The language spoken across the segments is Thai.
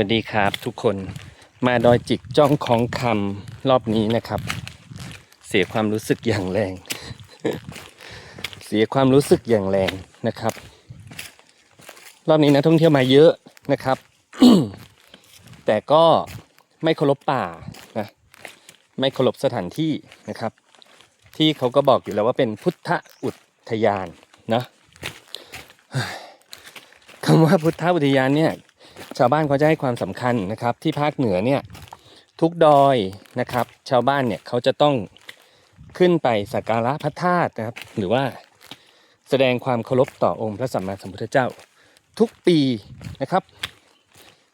วัสดีครับทุกคนมาดอยจิกจ้องของคำรอบนี้นะครับ เสียความรู้สึกอย่างแรง เสียความรู้สึกอย่างแรงนะครับ รอบนี้นักท่องเที่ยวมาเยอะนะครับ แต่ก็ไม่เคารพป่านะไม่เคารพสถานที่นะครับ ที่เขาก็บอกอยู่แล้วว่าเป็นพุทธอุทยานนะคำว่าพุทธอุทยานเนี่ย ชาวบ้านเขาจะให้ความสำคัญนะครับ ที่ภาคเหนือเนี่ยทุกดอยนะครับ ชาวบ้านเนี่ยเขาจะต้องขึ้นไปสักการะพระธาตุนะครับ หรือว่าแสดงความเคารพต่อองค์พระสัมมาสัมพุทธเจ้า ทุกปีนะครับ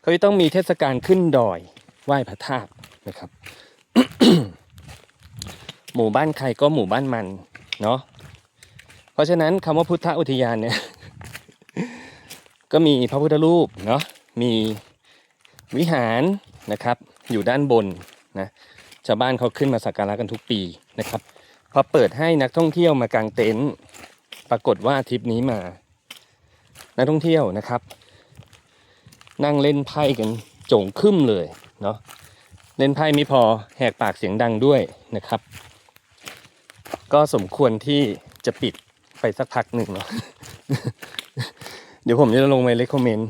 เขาจะต้องมีเทศกาลขึ้นดอยไหว้พระธาตุนะครับ หมู่บ้านใครก็หมู่บ้านมันเนาะเพราะฉะนั้นคำว่าพุทธอุทยานเนี่ยก็มีพระพุทธรูปเนาะ มีวิหารนะครับ อยู่ด้านบนนะชาวบ้านเขาขึ้นมาสักการะกันทุกปีนะครับพอเปิดให้นักท่องเที่ยวมากางเต็นท์ปรากฏว่าทริปนี้มา นักท่องเที่ยวนะครับ นั่งเล่นไพ่กันโจงขึ้นเลยเนาะเล่นไพ่ไม่พอแหกปากเสียงดังด้วยนะครับ ก็สมควรที่จะปิดไปสักพักหนึ่งเนาะเดี๋ยวผมจะลงไปเลคคอมเมนต์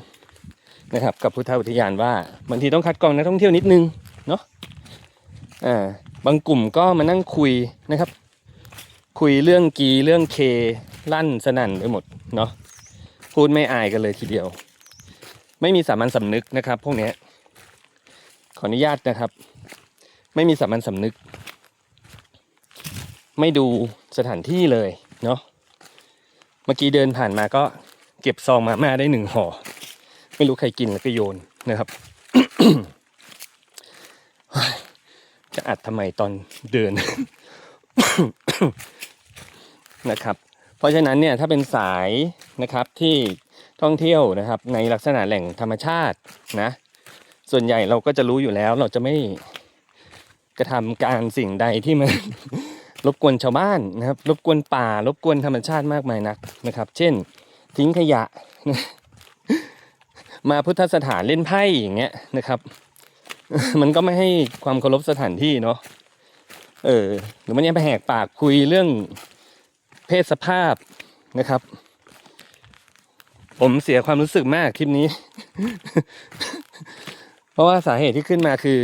นะครับกับพุทธอุทยานว่าบางทีต้องคัดกรองนักท่องเที่ยวนิดนึงเนาะอ่าบางกลุ่มก็มานั่งคุยนะครับ คุยเรื่องกีเรื่องเคลั่นสนั่นไปหมดเนาะพูดไม่อายกันเลยทีเดียว ไม่มีสามัญสำนึกนะครับ พวกเนี้ยขออนุญาตนะครับ ไม่มีสามัญสำนึก ไม่ดูสถานที่เลยเนาะเมื่อกี้เดินผ่านมาก็เก็บซองมาม่าได้หนึ่งห่อ ไม่รู้ใครกินแล้วก็โยนนะครับ จะอัดทำไมตอนเดินนะครับ เพราะฉะนั้นเนี่ยถ้าเป็นสายนะครับที่ท่องเที่ยวนะครับ ในลักษณะแหล่งธรรมชาตินะ ส่วนใหญ่เราก็จะรู้อยู่แล้ว เราจะไม่กระทำการสิ่งใดที่มันรบกวนชาวบ้านนะครับ รบกวนป่า รบกวนธรรมชาติมากมายนักนะครับ เช่น ทิ้งขยะ มาพุทธสถานเล่นไพ่อย่างเงี้ยนะครับ มันก็ไม่ให้ความเคารพสถานที่เนาะเออหรือมันยังไปแหกปากคุยเรื่องเพศสภาพนะครับ ผมเสียความรู้สึกมากคลิปนี้ เพราะว่าสาเหตุที่ขึ้นมาคือ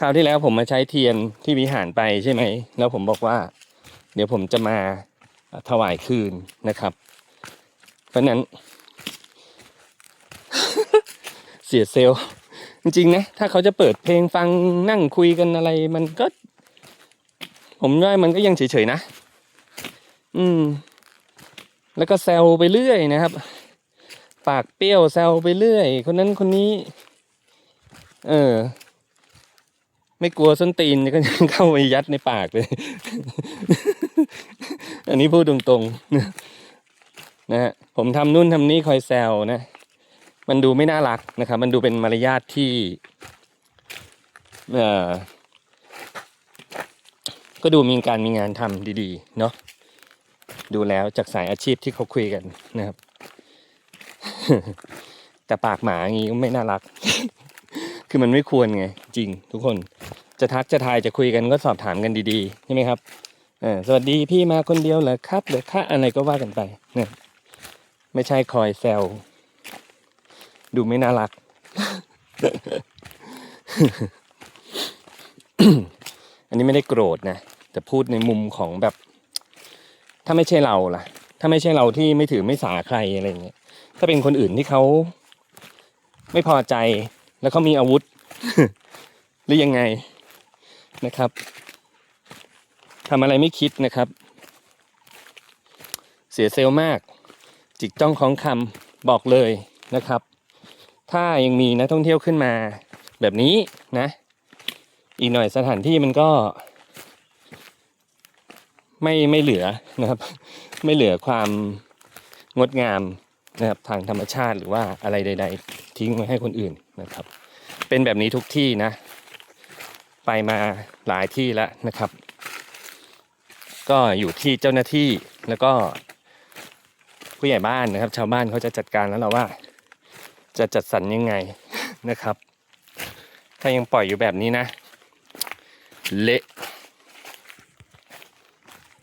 คราวที่แล้วผมมาใช้เทียนที่วิหารไปใช่ไหม แล้วผมบอกว่า เดี๋ยวผมจะมาถวายคืนนะครับ เพราะฉะนั้น เสียเซลล์จริงๆนะถ้าเขาจะเปิดเพลงฟังนั่งคุยกันอะไร มันก็ ผมว่ามันก็ยังเฉยๆนะ อืม แล้วก็แซวไปเรื่อยนะครับ ปากเปรี้ยวแซวไปเรื่อย คนนั้นคนนี้ เออ ไม่กลัวส้นตีนก็ยังเข้าไปยัดในปากเลย อันนี้พูดตรงๆนะฮะผมทำนู่นทำนี่คอยแซวนะ มันดูไม่น่ารักนะครับ มันดูเป็นมารยาทที่เอ่อก็ดูมีการมีงานทำดีๆ เนาะดูแล้วจากสายอาชีพที่เขาคุยกันนะครับ แต่ปากหมาอย่างงี้ไม่น่ารัก คือมันไม่ควรไง จริง ทุกคนจะทักจะทายจะคุยกันก็สอบถามกันดีๆใช่ไหมครับเออสวัสดีพี่มาคนเดียวเหรอครับหรือค่าอะไรก็ว่ากันไปเนี่ยไม่ใช่คอยแซว ดูไม่น่ารัก อันนี้ไม่ได้โกรธนะ แต่พูดในมุมของแบบ ถ้าไม่ใช่เราล่ะ ถ้าไม่ใช่เราที่ไม่ถือไม่สาใครอะไรเงี้ย ถ้าเป็นคนอื่นที่เขาไม่พอใจ แล้วเขามีอาวุธ หรือยังไงนะครับทำอะไรไม่คิดนะครับ เสียเซลมาก จิกจ้องของคำบอกเลยนะครับ ถ้ายังมีนักท่องเที่ยวขึ้นมา แบบนี้นะ อีกหน่อยสถานที่มันก็ ไม่ไม่เหลือนะครับ ไม่เหลือความงดงามนะครับทางธรรมชาติหรือว่าอะไรใด ๆ ทิ้งไว้ให้คนอื่นนะครับ เป็นแบบนี้ทุกที่นะ ไปมาหลายที่แล้วนะครับ ก็อยู่ที่เจ้าหน้าที่แล้วก็ผู้ใหญ่บ้านนะครับ ชาวบ้านเขาจะจัดการแล้วเราว่า จะจัดสรรยังไงนะครับ ถ้ายังปล่อยอยู่แบบนี้นะ เละ